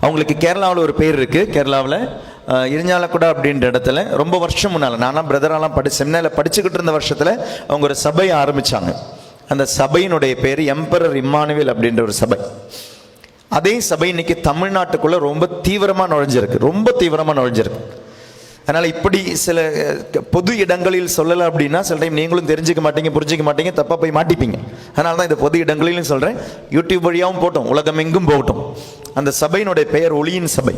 அவங்களுக்கு கேரளாவில் ஒரு பேர் இருக்குது கேரளாவில் இரிஞ்சாலக்குடா அப்படின்ற இடத்துல ரொம்ப வருஷம் முன்னால் நான்லாம் பிரதரெல்லாம் படி சென்னையில் படிச்சுக்கிட்டு இருந்த வருஷத்தில் அவங்க ஒரு சபையை ஆரம்பித்தாங்க அந்த சபையினுடைய பேர் எம்பரர் இம்மானுவேல் அப்படின்ற ஒரு சபை. அதே சபை இன்னைக்கு தமிழ்நாட்டுக்குள்ளே ரொம்ப தீவிரமாக நுழைஞ்சிருக்கு. ரொம்ப தீவிரமாக நுழைஞ்சிருக்கு. அதனால் இப்படி சில பொது இடங்களில் சொல்லலை அப்படின்னா சில டைம் நீங்களும் தெரிஞ்சுக்க மாட்டீங்க புரிஞ்சிக்க மாட்டீங்க தப்பாக போய் மாட்டிப்பீங்க. அதனால தான் இந்த பொது இடங்களிலும் சொல்கிறேன் யூடியூப் வழியாகவும் போட்டோம் உலகம் எங்கும் போகட்டும். அந்த சபையினுடைய பெயர் ஒளியின் சபை.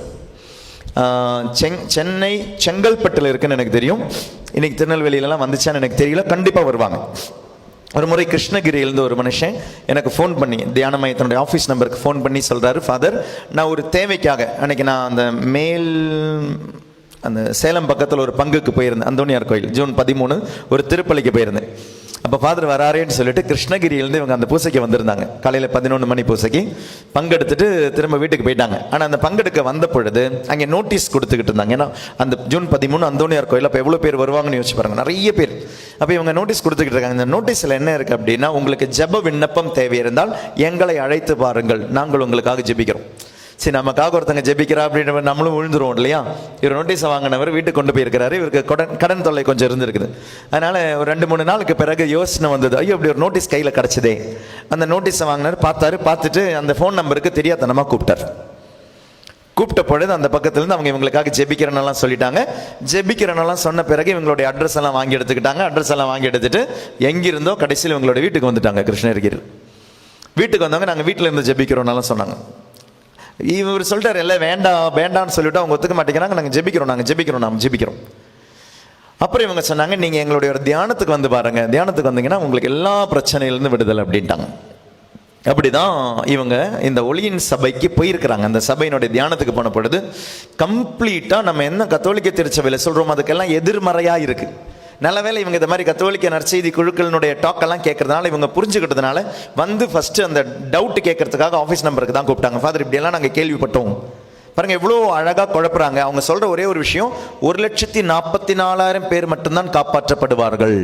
செங் சென்னை செங்கல்பட்டில் இருக்குன்னு எனக்கு தெரியும். இன்னைக்கு திருநெல்வேலியிலலாம் வந்துச்சான்னு எனக்கு தெரியல கண்டிப்பாக வருவாங்க. ஒரு முறை கிருஷ்ணகிரியிலேருந்து ஒரு மனுஷன் எனக்கு ஃபோன் பண்ணி தியான மையத்தினுடைய ஆஃபீஸ் நம்பருக்கு ஃபோன் பண்ணி சொல்கிறாரு ஃபாதர் நான் ஒரு தேவைக்காக அன்னைக்கு நான் அந்த மேல் அந்த சேலம் பக்கத்தில் ஒரு பங்குக்கு போயிருந்தேன் அந்தோனியார் கோயில் ஜூன் பதிமூணு ஒரு திருப்பலிக்கு போயிருந்தேன். அப்போ ஃபாதர் வராரேன்னு சொல்லிட்டு கிருஷ்ணகிரியிலேருந்து இவங்க அந்த பூசைக்கு வந்திருந்தாங்க. காலையில் பதினொன்று மணி பூசைக்கு பங்கெடுத்துட்டு திரும்ப வீட்டுக்கு போயிட்டாங்க. ஆனால் அந்த பங்கெடுக்க வந்த பொழுது அங்கே நோட்டீஸ் கொடுத்துக்கிட்டு இருந்தாங்க. ஏன்னா அந்த ஜூன் பதிமூணு அந்தோனியார் கோயில் அப்போ எவ்வளோ பேர் வருவாங்கன்னு யோசிச்சு பாருங்க நிறைய பேர். அப்போ இவங்க நோட்டீஸ் கொடுத்துக்கிட்டு இருக்காங்க. இந்த நோட்டீஸில் என்ன இருக்குது அப்படின்னா உங்களுக்கு ஜெப விண்ணப்பம் தேவை இருந்தால் எங்களை அழைத்து பாருங்கள் நாங்கள் உங்களுக்காக ஜெபிக்கிறோம். சரி நமக்காக ஒருத்தங்க ஜெபிக்கிறா அப்படின்ற நம்மளும் விழுந்துருவோம் இல்லையா? இவர் நோட்டீஸை வாங்கினவர் வீட்டுக்கு கொண்டு போயிருக்கிறாரு. இவருக்கு கடன் கடன் தொல்லை கொஞ்சம் இருந்திருக்குது. அதனால ஒரு ரெண்டு மூணு நாளுக்கு பிறகு யோசனை வந்தது. ஐயோ இப்படி ஒரு நோட்டீஸ் கையில் கிடச்சதே. அந்த நோட்டீஸை வாங்கினார் பார்த்தாரு பார்த்துட்டு அந்த ஃபோன் நம்பருக்கு தெரியாதனமாக கூப்பிட்டார். கூப்பிட்ட பொழுது அந்த பக்கத்துலேருந்து அவங்க இவங்களுக்காக ஜெபிக்கிறனெல்லாம் சொல்லிட்டாங்க. ஜெபிக்கிறனெல்லாம் சொன்ன பிறகு இவங்களுடைய அட்ரஸ் எல்லாம் வாங்கி எடுத்துக்கிட்டாங்க. அட்ரஸ் எல்லாம் வாங்கி எடுத்துட்டு எங்கிருந்தோ கடைசியில் இவங்களோட வீட்டுக்கு வந்துட்டாங்க கிருஷ்ணகிரி வீட்டுக்கு வந்தவங்க நாங்கள் வீட்டில் இருந்து ஜெபிக்கிறோம்னாலும் சொன்னாங்க. இவர் சொல்லிட்டாரு இல்லை வேண்டாம் வேண்டாம்னு சொல்லிட்டு அவங்க ஒத்துக்க மாட்டேங்கிறாங்க. நாங்கள் ஜெபிக்கிறோம் நாங்கள் ஜெபிக்கிறோம் நாங்கள் ஜெபிக்கிறோம். அப்புறம் இவங்க சொன்னாங்க நீங்கள் எங்களுடைய ஒரு தியானத்துக்கு வந்து பாருங்க. தியானத்துக்கு வந்தீங்கன்னா உங்களுக்கு எல்லா பிரச்சனையிலேருந்து விடுதலை அப்படின்ட்டாங்க. அப்படிதான் இவங்க இந்த ஒளியின் சபைக்கு போயிருக்கிறாங்க. அந்த சபையினுடைய தியானத்துக்கு போன பொழுது கம்ப்ளீட்டாக நம்ம என்ன கத்தோலிக்க திருச்சபையில் சொல்கிறோம் அதுக்கெல்லாம் எதிர்மறையாக இருக்குது நல்ல வேலை இவங்க இந்த மாதிரி கத்தோலிக்க நற்செய்தி குழுக்களினுடைய டாக்கெல்லாம் கேட்கறதுனால இவங்க புரிஞ்சுக்கிட்டதுனால வந்து ஃபஸ்ட்டு அந்த டவுட் கேட்கறதுக்காக ஆஃபீஸ் நம்பருக்கு தான் கூப்பிட்டாங்க. ஃபாதர் இப்படியெல்லாம் நாங்கள் கேள்விப்பட்டோம். பாருங்க எவ்வளோ அழகாக குழப்புறாங்க. அவங்க சொல்கிற ஒரே ஒரு விஷயம் ஒரு லட்சத்தி நாற்பத்தி நாலாயிரம் பேர் மட்டும்தான் காப்பாற்றப்படுவார்கள்.